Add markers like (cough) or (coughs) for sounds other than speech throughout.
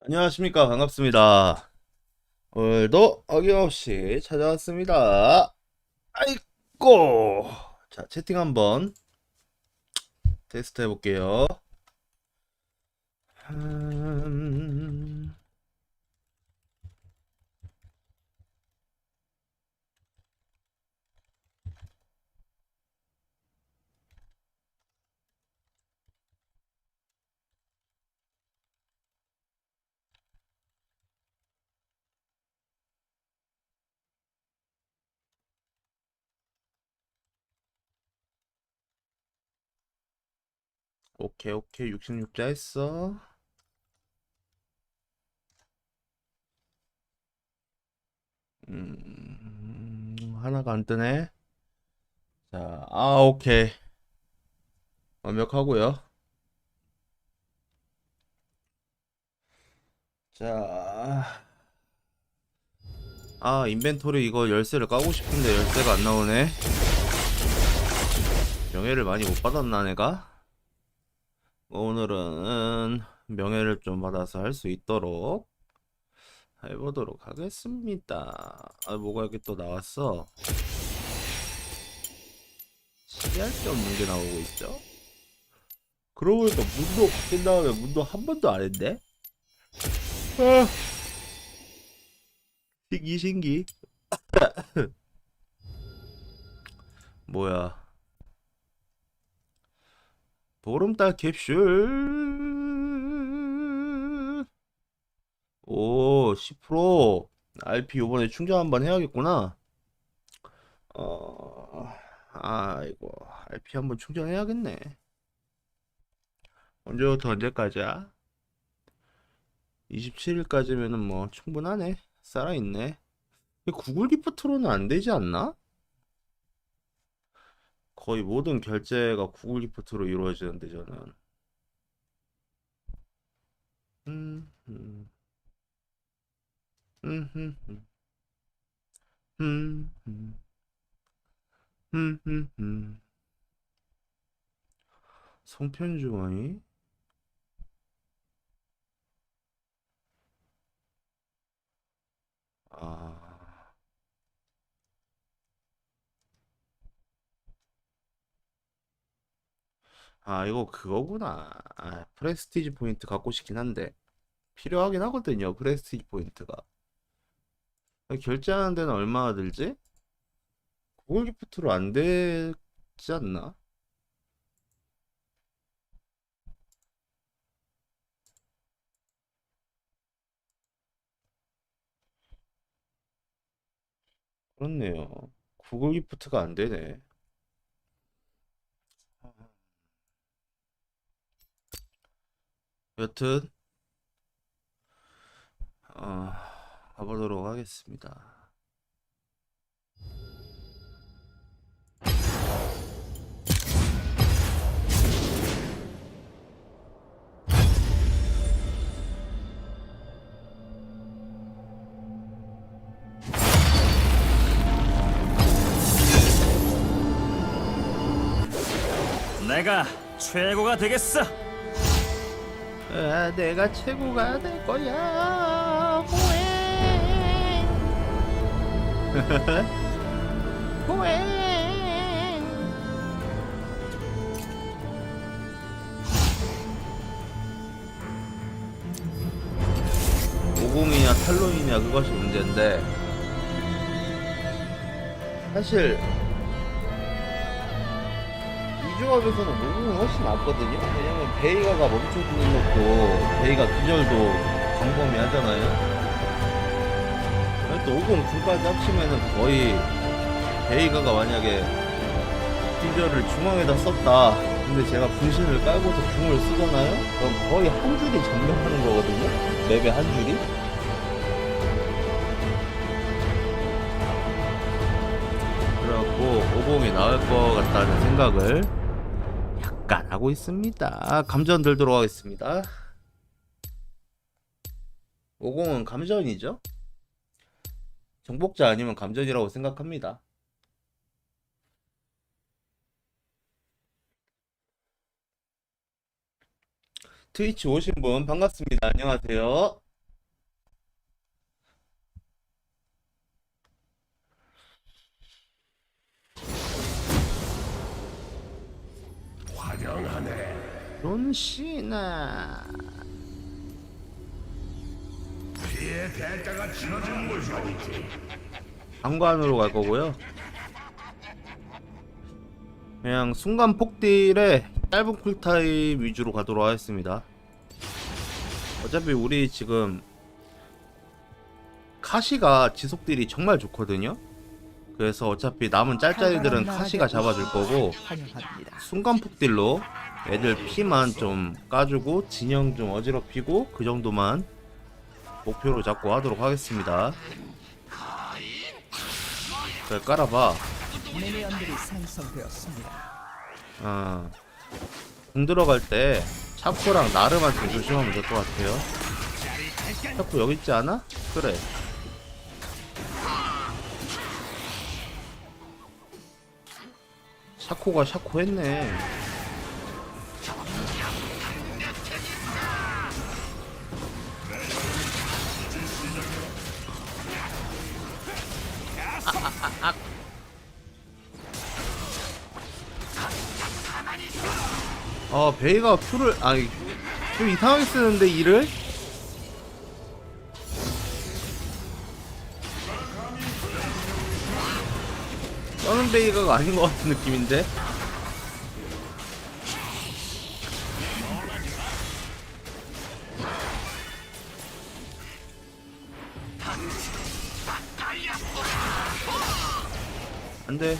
안녕하십니까. 반갑습니다. 오늘도 어김없이 찾아왔습니다. 아이고. 자, 채팅 한번 테스트 해볼게요. 음... 오케이, 오케이. 66자 했어. 음, 하나가 안 뜨네. 자, 아, 오케이. 완벽하고요. 자, 아, 인벤토리 이거 열쇠를 까고 싶은데 열쇠가 안 나오네. 명예를 많이 못 받았나, 내가? 오늘은 명예를 좀 받아서 할 수 있도록 해보도록 하겠습니다. 아, 뭐가 이렇게 또 나왔어? 시할 게 없는 게 나오고 있죠? 그러고 보니까 문도 바뀐 다음에 문도 한 번도 안 했네? 아, 신기, 신기. (coughs) 뭐야. 보름달 캡슐. 오, 10%. RP 요번에 충전 한번 해야겠구나. 어, 아이고, RP 한번 충전해야겠네. 언제부터 언제까지야? 27일까지면은 뭐 충분하네. 살아있네. 구글 기프트로는 안 되지 않나? 거의 모든 결제가 구글 기프트로 이루어지는데 저는. 음, 음. 음, 음, 음. 음, 음. 음, 음, 음. 송편주머니? 아, 이거 그거구나. 아, 프레스티지 포인트 갖고 싶긴 한데. 필요하긴 하거든요, 프레스티지 포인트가. 결제하는 데는 얼마나 들지? 구글 기프트로 안 되지 않나? 그렇네요. 구글 기프트가 안 되네. 여튼, 어, 가보도록 하겠습니다. 내가 최고가 되겠어. 아, 내가 최고가 될 거야. 호행. 호행. (laughs) 오공이냐 탈론이냐 그것이 문제인데 사실 이 조합에서는 모공이 훨씬 낫거든요. 왜냐면 베이가가 멈춰주는 것도 베이가 균열도 광범위 하잖아요. 또 50, 9까지 합치면은 거의 베이가가 만약에 균열을 중앙에다 썼다. 근데 제가 분신을 깔고서 궁을 쓰잖아요. 그럼 거의 한 줄이 점령하는 거거든요. 맵의 한 줄이. 그래갖고 50이 나올 것 같다는 생각을 하고 있습니다. 감전 들도록 하겠습니다. 50은 감전이죠? 정복자 아니면 감전이라고 생각합니다. 트위치 오신 분 반갑습니다. 안녕하세요. 존시나 피의 대가가 치러지는 것이 어디지? 장관으로 갈 거고요. 그냥 순간 폭딜에 짧은 쿨타임 위주로 가도록 하겠습니다. 어차피 우리 지금 카시가 지속딜이 정말 좋거든요. 그래서 어차피 남은 짤짤이들은 카시가 잡아줄 거고 환영합니다. 순간 폭딜로 애들 피만 좀 까주고 진영 좀 어지럽히고 그 정도만 목표로 잡고 하도록 하겠습니다. 그래 깔아봐. 미니언들이 생성되었습니다. 어, 공 들어갈 때 차코랑 나르만 좀 조심하면 될 것 같아요. 차코 여기 있지 않아? 그래. 샤코가 샤코 했네. 아 베이가 큐를 아니 좀 이상하게 쓰는데 이를 써는 베이가가 아닌 것 같은 느낌인데? 안돼.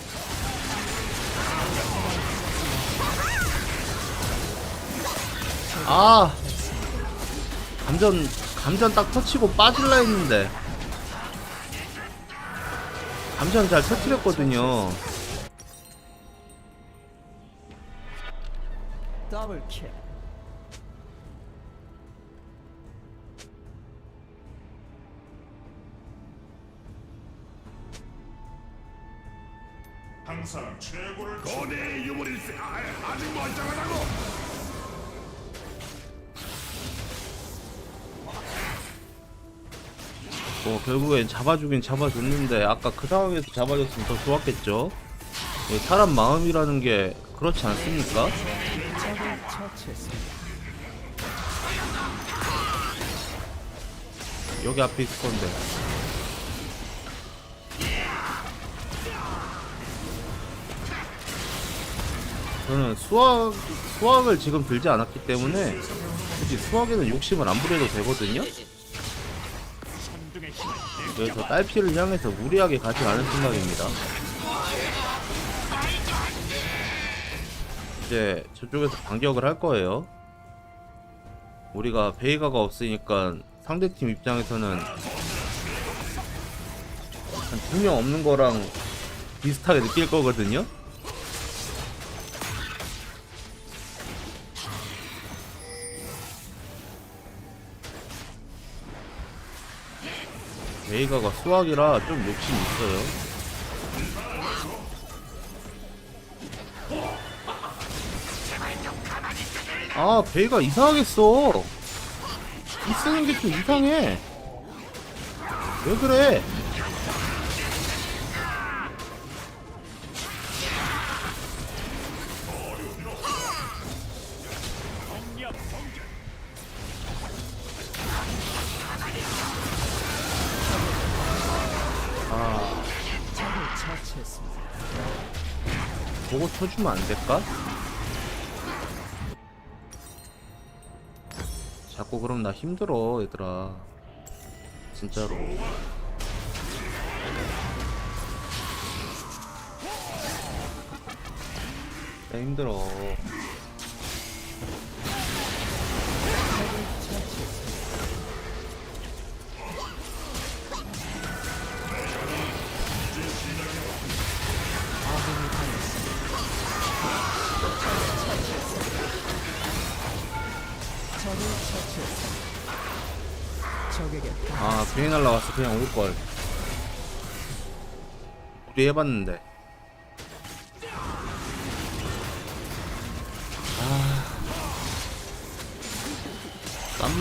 아! 감전 감전 딱 터치고 빠질라 했는데 감전 잘 더블 킬. 항상 최고를 거대의 유물일세 아, 아직 멀쩡하다고 뭐 결국엔 잡아주긴 잡아줬는데 아까 그 상황에서 잡아줬으면 더 좋았겠죠 예, 사람 마음이라는 게 그렇지 않습니까? 여기 앞에 있을 건데 저는 수학 수학을 지금 들지 않았기 때문에 굳이 수학에는 욕심을 안 부려도 되거든요. 그래서 딸피를 향해서 무리하게 가지 않을 생각입니다. 이제 저쪽에서 반격을 할 거예요. 우리가 베이가가 없으니까 상대팀 입장에서는 한 두 명 없는 거랑 비슷하게 느낄 거거든요. 베이가가 수학이라 좀 욕심이 있어요. 아, 베이가 이상하게 써. 이 쓰는 게 좀 이상해. 왜 그래? 처치했습니다. 보고 쳐주면 안 될까? 자꾸 그럼 나 힘들어 얘들아 진짜로 나 힘들어 아 괜히 날라왔어 그냥 올 걸. 우리 해봤는데